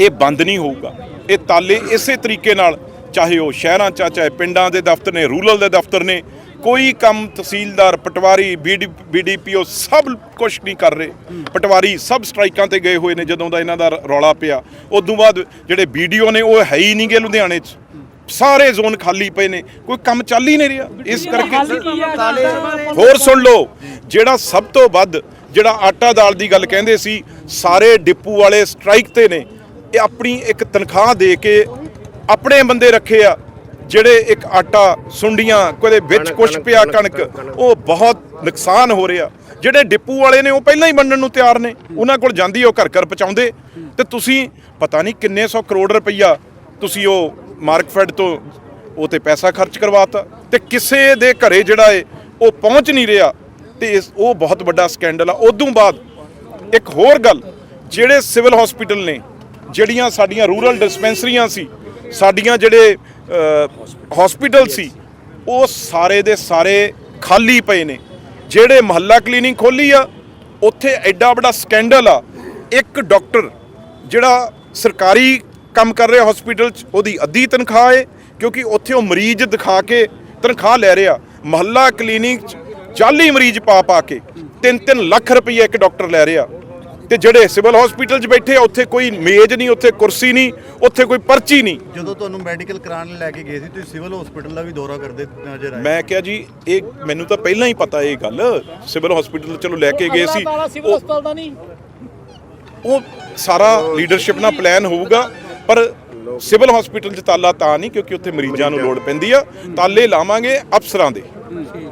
ਇਹ ਬੰਦ ਨਹੀਂ ਹੋਊਗਾ। ਇਹ ਤਾਲੇ ਇਸੇ ਤਰੀਕੇ ਨਾਲ ਚਾਹੇ ਉਹ ਸ਼ਹਿਰਾਂ 'ਚ ਆ, ਚਾਹੇ ਪਿੰਡਾਂ ਦੇ ਦਫ਼ਤਰ ਨੇ ਰੂਰਲ ਦੇ ਦਫ਼ਤਰ ਨੇ ਕੋਈ ਕੰਮ ਤਹਿਸੀਲਦਾਰ ਪਟਵਾਰੀ ਬੀਡੀਪੀਓ ਸਭ ਕੁਝ ਨਹੀਂ ਕਰ ਰਹੇ। ਪਟਵਾਰੀ ਸਭ ਸਟ੍ਰਾਈਕਾਂ ਤੇ ਗਏ ਹੋਏ ਨੇ ਜਦੋਂ ਦਾ ਇਹਨਾਂ ਦਾ ਰੌਲਾ ਪਿਆ। ਉਦੋਂ ਬਾਅਦ ਜਿਹੜੇ ਵੀਡੀਓ ਨੇ ਉਹ ਹੈ ਹੀ ਨਹੀਂ ਗੇ ਲੁਧਿਆਣੇ 'ਚ। ਸਾਰੇ ਜ਼ੋਨ ਖਾਲੀ ਪਏ ਨੇ। ਕੋਈ ਕੰਮ ਚੱਲ ਹੀ ਨਹੀਂ ਰਿਹਾ। ਇਸ ਕਰਕੇ ਹੋਰ ਸੁਣ ਲਓ ਜਿਹੜਾ ਸਭ ਤੋਂ ਵੱਧ ਜਿਹੜਾ ਆਟਾ ਦਾਲ ਦੀ ਗੱਲ ਕਹਿੰਦੇ ਸੀ ਸਾਰੇ ਡਿਪੂ ਵਾਲੇ ਸਟ੍ਰਾਈਕ ਤੇ ਨੇ। ਇਹ ਆਪਣੀ ਇੱਕ ਤਨਖਾਹ ਦੇ ਕੇ ਆਪਣੇ ਬੰਦੇ ਰੱਖੇ ਆ ਜਿਹੜੇ ਇੱਕ ਆਟਾ ਸੁੰਡੀਆਂ ਕੋਦੇ ਵਿੱਚ ਕੁਛ ਪਿਆ ਕਣਕ ਉਹ ਬਹੁਤ ਨੁਕਸਾਨ ਹੋ ਰਿਹਾ। ਜਿਹੜੇ ਡਿਪੂ ਵਾਲੇ ਨੇ ਉਹ ਪਹਿਲਾਂ ਹੀ ਵੰਡਣ ਨੂੰ ਤਿਆਰ ਨੇ। ਉਹਨਾਂ ਕੋਲ ਜਾਂਦੀ ਉਹ ਘਰ ਘਰ ਪਹੁੰਚਾਉਂਦੇ। ਤੇ ਤੁਸੀਂ ਪਤਾ ਨਹੀਂ ਕਿੰਨੇ ਸੌ ਕਰੋੜ ਰੁਪਈਆ ਤੁਸੀਂ ਉਹ ਮਾਰਕਫੈਡ ਤੋਂ ਉਹ ਤੇ ਪੈਸਾ ਖਰਚ ਕਰਵਾਤਾ। ਤੇ ਕਿਸੇ ਦੇ ਘਰੇ ਜਿਹੜਾ ਏ ਉਹ ਪਹੁੰਚ ਨਹੀਂ ਰਿਹਾ। ਤੇ ਇਸ ਉਹ ਬਹੁਤ ਵੱਡਾ ਸਕੈਂਡਲ ਆ। ਉਦੋਂ ਬਾਅਦ ਇੱਕ ਹੋਰ ਗੱਲ ਜਿਹੜੇ ਸਿਵਲ ਹਸਪੀਟਲ ਨੇ ਜਿਹੜੀਆਂ ਸਾਡੀਆਂ ਰੂਰਲ ਡਿਸਪੈਂਸਰੀਆਂ ਸੀ, ਸਾਡੀਆਂ ਜਿਹੜੇ ਹਸਪੀਟਲ ਸੀ, ਉਹ ਸਾਰੇ ਦੇ ਸਾਰੇ ਖਾਲੀ ਪਏ ਨੇ। ਜਿਹੜੇ ਮਹੱਲਾ ਕਲੀਨਿਕ ਖੋਲੀ ਆ, ਉੱਥੇ ਐਡਾ ਵੱਡਾ ਸਕੈਂਡਲ ਆ। ਇੱਕ ਡਾਕਟਰ ਜਿਹੜਾ ਸਰਕਾਰੀ ਕੰਮ ਕਰ ਰਿਹਾ ਹਸਪੀਟਲ 'ਚ, ਉਹਦੀ ਅੱਧੀ ਤਨਖਾਹ ਹੈ ਕਿਉਂਕਿ ਉੱਥੇ ਉਹ ਮਰੀਜ਼ ਦਿਖਾ ਕੇ ਤਨਖਾਹ ਲੈ ਰਿਹਾ। ਮਹੱਲਾ ਕਲੀਨਿਕ 'ਚ 40 ਮਰੀਜ਼ ਪਾ ਪਾ ਕੇ 3-3 ਲੱਖ ਰੁਪਏ ਇੱਕ ਡਾਕਟਰ ਲੈ ਰਿਹਾ। ਤੇ ਜਿਹੜੇ ਸਿਵਲ ਹਸਪੀਟਲ 'ਚ ਬੈਠੇ ਆ ਉੱਥੇ ਕੋਈ ਮੇਜ਼ ਨਹੀਂ ਉੱਥੇ ਕੁਰਸੀ ਨਹੀਂ ਉੱਥੇ ਕੋਈ ਪਰਚੀ ਨਹੀਂ। ਜਦੋਂ ਤੁਹਾਨੂੰ ਮੈਡੀਕਲ ਕਰਾਉਣ ਲੈ ਕੇ ਗਏ ਸੀ ਤੁਸੀਂ ਸਿਵਲ ਹਸਪੀਟਲ ਦਾ ਵੀ ਦੌਰਾ ਕਰਦੇ ਨਜ਼ਰ ਆਏ? ਮੈਂ ਕਿਹਾ ਜੀ ਇਹ ਮੈਨੂੰ ਤਾਂ ਪਹਿਲਾਂ ਹੀ ਪਤਾ ਇਹ ਗੱਲ ਸਿਵਲ ਹਸਪੀਟਲ ਚਲੋ ਲੈ ਕੇ ਗਏ ਸੀ। ਤਾਲਾ ਸਿਵਲ ਹਸਪਤਾਲ ਦਾ ਨਹੀਂ। ਉਹ ਸਾਰਾ ਲੀਡਰਸ਼ਿਪ ਨਾਲ ਪਲਾਨ ਹੋਊਗਾ ਪਰ ਸਿਵਲ ਹਸਪੀਟਲ 'ਚ ਤਾਲਾ ਤਾਂ ਨਹੀਂ ਕਿਉਂਕਿ ਉੱਥੇ ਮਰੀਜ਼ਾਂ ਨੂੰ ਲੋੜ ਪੈਂਦੀ ਆ। ਤਾਲੇ ਲਾਵਾਂਗੇ ਅਫਸਰਾਂ ਦੇ।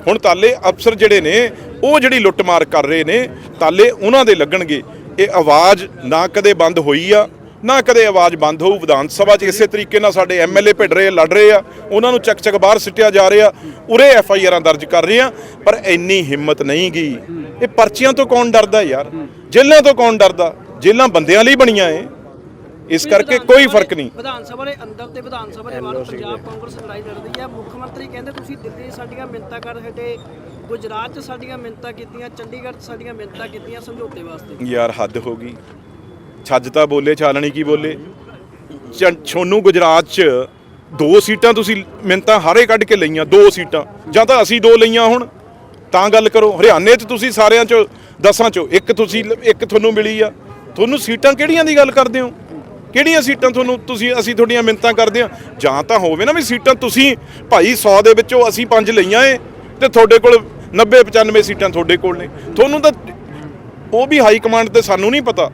ਹੁਣ ਤਾਲੇ ਅਫਸਰ ਜਿਹੜੇ ਨੇ ਉਹ ਜਿਹੜੀ ਲੁੱਟਮਾਰ ਕਰ ਰਹੇ ਨੇ ਤਾਲੇ ਉਹਨਾਂ ਦੇ ਲੱਗਣਗੇ। ਇਹ ਆਵਾਜ਼ ਨਾ ਕਦੇ ਬੰਦ ਹੋਈ ਆ ਨਾ ਕਦੇ ਆਵਾਜ਼ ਬੰਦ ਹੋਊ ਵਿਧਾਨ ਸਭਾ 'ਚ। ਇਸੇ ਤਰੀਕੇ ਨਾਲ ਸਾਡੇ ਐਮਐਲਏ ਭਿੜ ਰਹੇ ਆ, ਲੜ ਰਹੇ ਆ ਉਹਨਾਂ ਨੂੰ ਚੱਕ ਚੱਕ ਬਾਹਰ ਸਿੱਟਿਆ ਜਾ ਰਿਹਾ। ਉਰੇ ਐਫ ਆਈ ਆਰਾਂ ਦਰਜ ਕਰ ਰਹੇ ਆ ਪਰ ਇੰਨੀ ਹਿੰਮਤ ਨਹੀਂ ਗਈ ਇਹ ਪਰਚੀਆਂ ਤੋਂ ਕੌਣ ਡਰਦਾ ਯਾਰ? ਜੇਲ੍ਹਾਂ ਤੋਂ ਕੌਣ ਡਰਦਾ? ਜੇਲ੍ਹਾਂ ਬੰਦਿਆਂ ਲਈ ਬਣੀਆਂ ਏ ਇਸ ਕਰਕੇ ਕੋਈ ਫ਼ਰਕ ਨਹੀਂ। ਵਿਧਾਨ ਸਭਾ ਦੇ ਅੰਦਰ ਤੇ ਵਿਧਾਨ ਸਭਾ ਦੇ ਬਾਹਰ ਪੰਜਾਬ ਕਾਂਗਰਸ ਲੜਾਈ ਲੜਦੀ ਹੈ। ਮੁੱਖ ਮੰਤਰੀ ਕਹਿੰਦੇ ਤੁਸੀਂ ਦਿੱਲੀ ਸਾਡੀਆਂ ਮਿੰਨਤਾਂ ਕਰ ਹਟੇ। ਗੁਜਰਾਤ 'ਚ ਸਾਡੀਆਂ ਮਿੰਨਤਾਂ ਕੀਤੀਆਂ, ਚੰਡੀਗੜ੍ਹ 'ਚ ਸਾਡੀਆਂ ਮਿੰਨਤਾਂ ਕੀਤੀਆਂ ਸਮਝੌਤੇ ਵਾਸਤੇ। ਯਾਰ ਹੱਦ ਹੋ ਗਈ। ਛੱਜ ਤਾਂ ਬੋਲੇ, ਛਾਲਣੀ ਕੀ ਬੋਲੇ? ਚ- ਗੁਜਰਾਤ 'ਚ ਦੋ ਸੀਟਾਂ ਤੁਸੀਂ ਮਿੰਤਾਂ ਹਾਰੇ ਕੱਢ ਕੇ ਲਈਆਂ, ਦੋ ਸੀਟਾਂ। ਜਾਂ ਤਾਂ ਅਸੀਂ ਦੋ ਲਈਆਂ ਹੁਣ, ਤਾਂ ਗੱਲ ਕਰੋ। ਹਰਿਆਣੇ 'ਚ ਤੁਸੀਂ ਸਾਰਿਆਂ 'ਚ, ਦਸਾਂ 'ਚੋਂ, ਇੱਕ ਤੁਸੀਂ ਇੱਕ ਤੁਹਾਨੂੰ ਮਿਲੀ ਆ। ਤੁਹਾਨੂੰ ਸੀਟਾਂ ਕਿਹੜੀਆਂ ਦੀ ਗੱਲ ਕਰਦੇ ਹੋ? ਕਿਹੜੀਆਂ ਸੀਟਾਂ ਤੁਹਾਨੂੰ ਤੁਸੀਂ, ਅਸੀਂ ਤੁਹਾਡੀਆਂ ਮਿੰਤਾਂ ਕਰਦੇ ਆ ਜਾਂ ਤਾਂ ਹੋਵੇ ਨਾ ਵੀ ਸੀਟਾਂ ਤੁਸੀਂ ਭਾਈ 100 ਦੇ ਵਿੱਚੋਂ ਅਸੀਂ ਪੰਜ ਲਈਆਂ ਏ, ਤੇ ਤੁਹਾਡੇ ਕੋਲ 90 95 ਸੀਟਾਂ ਤੁਹਾਡੇ ਕੋਲ ਨੇ। ਤੁਹਾਨੂੰ ਤਾਂ ਉਹ ਵੀ ਹਾਈ ਕਮਾਂਡ ਤੇ ਸਾਨੂੰ ਨਹੀਂ ਪਤਾ।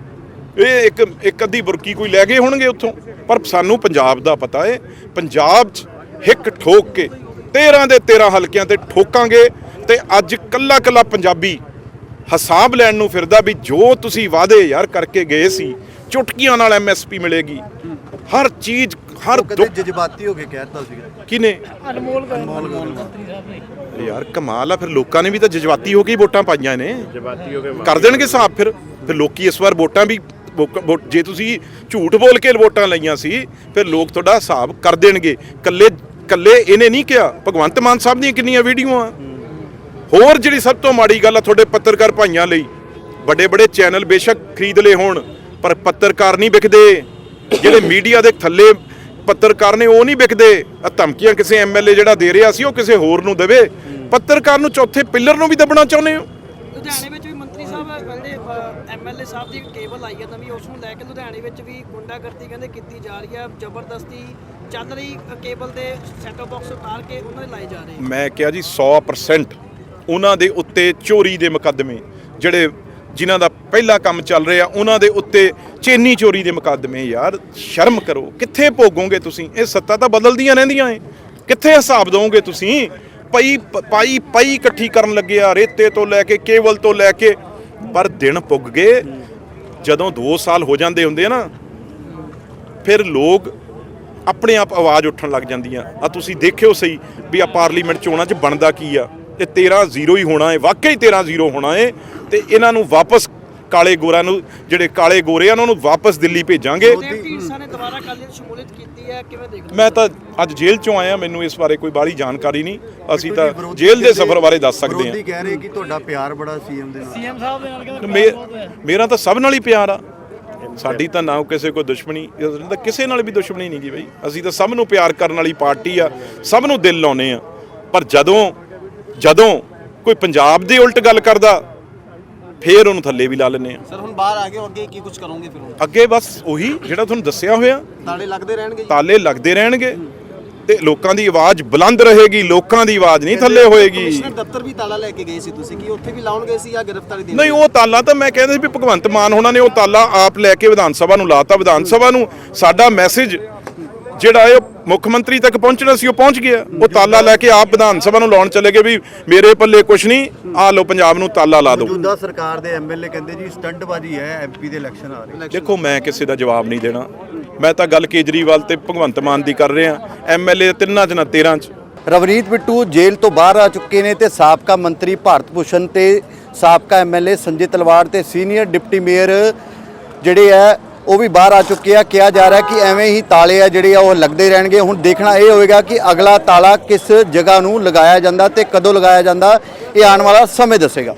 ਇਹ ਇੱਕ ਇੱਕ ਅੱਧੀ ਬੁਰਕੀ ਕੋਈ ਲੈ ਗਏ ਹੋਣਗੇ ਉੱਥੋਂ। ਪਰ ਸਾਨੂੰ ਪੰਜਾਬ ਦਾ ਪਤਾ ਏ। ਪੰਜਾਬ 'ਚ ਹਿੱਕ ਠੋਕ ਕੇ 13 ਦੇ 13 ਹਲਕਿਆਂ ਤੇ ਠੋਕਾਂਗੇ ਤੇ ਅੱਜ ਕੱਲਾ ਕੱਲਾ ਪੰਜਾਬੀ ਹਿਸਾਬ ਲੈਣ ਨੂੰ ਫਿਰਦਾ ਵੀ ਜੋ ਤੁਸੀਂ ਵਾਅਦੇ ਯਾਰ ਕਰਕੇ ਗਏ ਸੀ, ਚੁਟਕੀਆਂ ਨਾਲ ਐਮਐਸਪੀ ਮਿਲੇਗੀ। ਹਰ ਚੀਜ਼ ਹਰ ਕਦੇ ਦੁੱਖ ਜਜ਼ਬਾਤੀ ਹੋ ਕੇ ਕਹਿਤਾ ਸੀਗਾ। ਕਿਨੇ ਅਨਮੋਲ ਮੰਤਰੀ ਸਾਹਿਬ ਨੇ ਯਾਰ ਕਮਾਲ ਆ ਫਿਰ ਲੋਕਾਂ ਨੇ ਵੀ ਤਾਂ ਜਜ਼ਬਾਤੀ ਹੋ ਕੇ ਹੀ ਵੋਟਾਂ ਪਾਈਆਂ ਨੇ। ਜਵਾਤੀ ਹੋ ਕੇ ਕਰ ਦੇਣਗੇ ਹਿਸਾਬ ਫਿਰ। ਫਿਰ ਲੋਕੀ ਇਸ ਵਾਰ ਵੋਟਾਂ ਵੀ ਜੇ ਤੁਸੀਂ ਝੂਠ ਬੋਲ ਕੇ ਵੋਟਾਂ ਲਈਆਂ ਸੀ ਫਿਰ ਲੋਕ ਤੁਹਾਡਾ ਹਿਸਾਬ ਕਰ ਦੇਣਗੇ। ਕੱਲੇ ਕੱਲੇ ਇਹਨੇ ਨਹੀਂ ਕਿਹਾ। ਭਗਵੰਤ ਮਾਨ ਸਾਹਿਬ ਦੀਆਂ ਕਿੰਨੀਆਂ ਵੀਡੀਓਆਂ? ਹੋਰ ਜਿਹੜੀ ਸਭ ਤੋਂ ਮਾੜੀ ਗੱਲ ਆ ਤੁਹਾਡੇ ਪੱਤਰਕਾਰ ਭਾਈਆਂ ਲਈ। ਵੱਡੇ ਵੱਡੇ ਚੈਨਲ ਬੇਸ਼ੱਕ ਖਰੀਦ ਲਏ ਹੋਣ ਪਰ ਪੱਤਰਕਾਰ ਨਹੀਂ ਵਿਕਦੇ ਜਿਹੜੇ ਮੀਡੀਆ ਦੇ ਥੱਲੇ ਪੱਤਰਕਾਰ ਨੇ ਉਹ ਨਹੀਂ ਵਿਕਦੇ। ਆ ਧਮਕੀਆਂ ਕਿਸੇ ਐਮਐਲਏ ਜਿਹੜਾ ਦੇ ਰਿਹਾ ਸੀ ਉਹ ਕਿਸੇ ਹੋਰ ਨੂੰ ਦੇਵੇ। ਪੱਤਰਕਾਰ ਨੂੰ ਚੌਥੇ ਪਿੱਲਰ ਨੂੰ ਵੀ ਦੱਬਣਾ ਚਾਹੁੰਦੇ ਹੋ? ਲੁਧਿਆਣੇ ਵਿੱਚ ਵੀ ਮੰਤਰੀ ਸਾਹਿਬ ਜਿਹੜੇ ਐਮਐਲਏ ਸਾਹਿਬ ਦੀ ਕੇਬਲ ਆਈ ਹੈ ਨਵੀਂ ਉਸ ਨੂੰ ਲੈ ਕੇ ਲੁਧਿਆਣੇ ਵਿੱਚ ਵੀ ਗੁੰਡਾਗਰਦੀ ਕਹਿੰਦੇ ਕੀਤੀ ਜਾ ਰਹੀ ਹੈ। ਜ਼ਬਰਦਸਤੀ ਚੱਲ ਰਹੀ ਕੇਬਲ ਦੇ ਸੈਟਅਪ ਬਾਕਸ ਉਤਾਰ ਕੇ ਉਹਨਾਂ ਦੇ ਲਾਏ ਜਾ ਰਹੇ। ਮੈਂ ਕਿਹਾ ਜੀ 100% ਉਹਨਾਂ ਦੇ ਉੱਤੇ ਚੋਰੀ ਦੇ ਮੁਕੱਦਮੇ ਜਿਹੜੇ ਜਿਨ੍ਹਾਂ ਦਾ ਪਹਿਲਾ ਕੰਮ ਚੱਲ ਰਿਹਾ, ਉਹਨਾਂ ਦੇ ਉੱਤੇ ਚੇਨੀ ਚੋਰੀ ਦੇ ਮੁਕੱਦਮੇ, ਯਾਰ, ਸ਼ਰਮ ਕਰੋ। ਕਿੱਥੇ ਭੋਗੋਗੇ ਤੁਸੀਂ? ਇਹ ਸੱਤਾ ਤਾਂ ਬਦਲਦੀਆਂ ਰਹਿੰਦੀਆਂ ਏ। ਕਿੱਥੇ ਹਿਸਾਬ ਦੋਗੇ ਤੁਸੀਂ? ਪਈ ਪ- ਪਾਈ, ਪਈ ਇਕੱਠੀ ਕਰਨ ਲੱਗੇ ਆ, ਰੇਤੇ ਤੋਂ ਲੈ ਕੇ, ਕੇਵਲ ਤੋਂ ਲੈ ਕੇ। ਪਰ ਦਿਨ ਪੁੱਗ ਗਏ। ਜਦੋਂ 2 ਸਾਲ ਹੋ ਜਾਂਦੇ ਹੁੰਦੇ ਆ ਨਾ, ਫਿਰ ਲੋਕ ਆਪਣੇ ਆਪ ਆਵਾਜ਼ ਉੱਠਣ ਲੱਗ ਜਾਂਦੀਆਂ। ਆ ਤੁਸੀਂ ਦੇਖਿਓ ਸਹੀ ਵੀ ਆ ਪਾਰਲੀਮੈਂਟ ਚੋਣਾਂ 'ਚ ਬਣਦਾ ਕੀ ਆ। ਇਹ 13 ਜ਼ੀਰੋ ਹੀ ਹੋਣਾ ਹੈ ਵਾਕਈ 13 ਜ਼ੀਰੋ ਹੋਣਾ ਹੈ ਤੇ ਇਹਨਾਂ ਨੂੰ ਵਾਪਸ ਕਾਲੇ ਗੋਰਾਂ ਨੂੰ ਜਿਹੜੇ ਕਾਲੇ ਗੋਰੇ ਆ ਉਹਨਾਂ ਨੂੰ ਵਾਪਸ ਦਿੱਲੀ ਭੇਜਾਂਗੇ। ਨੇ ਢੀਂਡਸਾ ਨੇ ਦੁਬਾਰਾ ਕਾਲੀ ਦੀ ਸ਼ਮੂਲੀਅਤ ਕੀਤੀ ਹੈ ਕਿਵੇਂ ਦੇਖਦੇ ਮੈਂ ਤਾਂ ਅੱਜ ਜੇਲ੍ਹ ਚੋਂ ਆਇਆ ਮੈਨੂੰ ਇਸ ਬਾਰੇ ਕੋਈ ਬਾਹਲੀ ਜਾਣਕਾਰੀ ਨਹੀਂ। ਅਸੀਂ ਤਾਂ ਜੇਲ੍ਹ ਦੇ ਸਫ਼ਰ ਬਾਰੇ ਦੱਸ ਸਕਦੇ ਵਿਰੋਧੀ ਹਾਂ ਕਹਿ ਰਹੇ ਕਿ ਤੁਹਾਡਾ ਪਿਆਰ ਬੜਾ ਸੀਐਮ ਦੇ ਨਾਲ। ਸੀਐਮ ਸਾਹਿਬ ਦੇ ਨਾਲ ਕਹਿੰਦੇ ਮੇ- ਪਿਆਰ ਬਹੁਤ ਹੈ ਮੇਰਾ ਤਾਂ ਸਭ ਨਾਲ ਹੀ ਪਿਆਰ ਆ। ਸਾਡੀ ਤਾਂ ਨਾ ਕਿਸੇ ਕੋਈ ਦੁਸ਼ਮਣੀ ਤਾਂ ਕਿਸੇ ਨਾਲ ਵੀ ਦੁਸ਼ਮਣੀ ਨਹੀਂ ਗੀ ਬਈ। ਅਸੀਂ ਤਾਂ ਸਭ ਨੂੰ ਪਿਆਰ ਕਰਨ ਵਾਲੀ ਪਾਰਟੀ ਆ ਸਭ ਨੂੰ ਦਿਲ ਲਾਉਨੇ ਆ। ਪਰ ਜਦੋਂ ਜਦੋਂ ਕੋਈ ਪੰਜਾਬ ਦੇ ਉਲਟ ਗੱਲ ਕਰਦਾ ਫੇਰ ਉਹਨੂੰ ਥੱਲੇ ਵੀ ਲਾ ਲੈਂਦੇ ਆ ਸਰ ਹੁਣ ਬਾਹਰ ਆ ਗਏ ਹੋ ਅੱਗੇ ਕੀ ਕੁਝ ਕਰੋਗੇ ਫਿਰ ਹੁਣ? ਅੱਗੇ ਬਸ ਉਹੀ ਜਿਹੜਾ ਤੁਹਾਨੂੰ ਦੱਸਿਆ ਹੋਇਆ। ਤਾਲੇ ਲੱਗਦੇ ਰਹਿਣਗੇ ਜੀ। ਤਾਲੇ ਲੱਗਦੇ ਰਹਿਣਗੇ ਤੇ ਲੋਕਾਂ ਦੀ ਆਵਾਜ਼ ਬੁਲੰਦ ਰਹੇਗੀ ਲੋਕਾਂ ਦੀ ਆਵਾਜ਼ ਨਹੀਂ ਥੱਲੇ ਹੋਏਗੀ। ਕਮਿਸ਼ਨਰ ਦਫ਼ਤਰ ਵੀ ਤਾਲਾ ਲੈ ਕੇ ਗਏ ਸੀ ਤੁਸੀਂ ਕੀ ਉੱਥੇ ਵੀ ਲਾਉਣ ਗਏ ਸੀ ਜਾਂ ਗ੍ਰਿਫਤਾਰੀ ਦੇਣ ਨਹੀਂ ਉਹ ਤਾਲਾ ਤਾਂ ਮੈਂ ਕਹਿੰਦਾ ਸੀ ਵੀ ਭਗਵੰਤ ਮਾਨ ਹੋਣਾ ਨੇ ਉਹ ਤਾਲਾ ਆਪ ਲੈ ਕੇ ਵਿਧਾਨ ਸਭਾ ਨੂੰ ਲਾਤਾ ਵਿਧਾਨ ਸਭਾ ਨੂੰ। ਸਾਡਾ ਮੈਸੇਜ ਜਿਹੜਾ ਹੈ ਉਹ ਮੁੱਖ ਮੰਤਰੀ ਤੱਕ ਪਹੁੰਚਣਾ ਸੀ ਉਹ ਪਹੁੰਚ ਗਿਆ। ਉਹ ਤਾਲਾ ਲੈ ਕੇ ਆਪ ਵਿਧਾਨ ਸਭਾ ਨੂੰ ਲਾਉਣ ਚਲੇ ਗਏ ਵੀ ਮੇਰੇ ਪੱਲੇ ਕੁਛ ਨਹੀਂ ਆ ਲਓ ਪੰਜਾਬ ਨੂੰ ਤਾਲਾ ਲਾ ਦਿਓ। ਮੌਜੂਦਾ ਸਰਕਾਰ ਦੇ ਐਮਐਲਏ ਕਹਿੰਦੇ ਜੀ ਸਟੰਟਬਾਜ਼ੀ ਹੈ ਐਮਪੀ ਦੇ ਇਲੈਕਸ਼ਨ ਆ ਰਹੇ। ਦੇਖੋ ਮੈਂ ਕਿਸੇ ਦਾ ਜਵਾਬ ਨਹੀਂ ਦੇਣਾ। ਮੈਂ ਤਾਂ ਗੱਲ ਕੇਜਰੀਵਾਲ ਤੇ ਭਗਵੰਤ ਮਾਨ ਦੀ ਕਰ ਰਿਹਾ। ਐਮਐਲਏ ਤਿੰਨਾਂ ਚ ਨਾ 13 ਚ। ਰਵਨੀਤ ਬਿੱਟੂ ਜੇਲ੍ਹ ਤੋਂ ਬਾਹਰ ਆ ਚੁੱਕੇ ਨੇ ਤੇ ਸਾਬਕਾ ਮੰਤਰੀ ਭਾਰਤ ਭੂਸ਼ਣ ਤੇ ਸਾਬਕਾ ਐਮਐਲਏ ਸੰਜੇ ਤਲਵਾਰ ਤੇ ਸੀਨੀਅਰ ਡਿਪਟੀ ਮੇਅਰ ਜਿਹੜੇ ਆ ਉਹ ਵੀ ਬਾਹਰ ਆ ਚੁੱਕੇ ਆ। ਕਿਹਾ ਜਾ ਰਿਹਾ ਕਿ ਐਵੇਂ ਹੀ ਤਾਲੇ ਆ ਜਿਹੜੇ ਆ ਉਹ ਲੱਗਦੇ ਰਹਿਣਗੇ। ਹੁਣ ਦੇਖਣਾ ਇਹ ਹੋਵੇਗਾ ਕਿ ਅਗਲਾ ਤਾਲਾ ਕਿਸ ਜਗ੍ਹਾ ਨੂੰ ਲਗਾਇਆ ਜਾਂਦਾ ਤੇ ਕਦੋਂ ਲਗਾਇਆ ਜਾਂਦਾ, ਇਹ ਆਉਣ ਵਾਲਾ ਸਮੇਂ ਦੱਸੇਗਾ।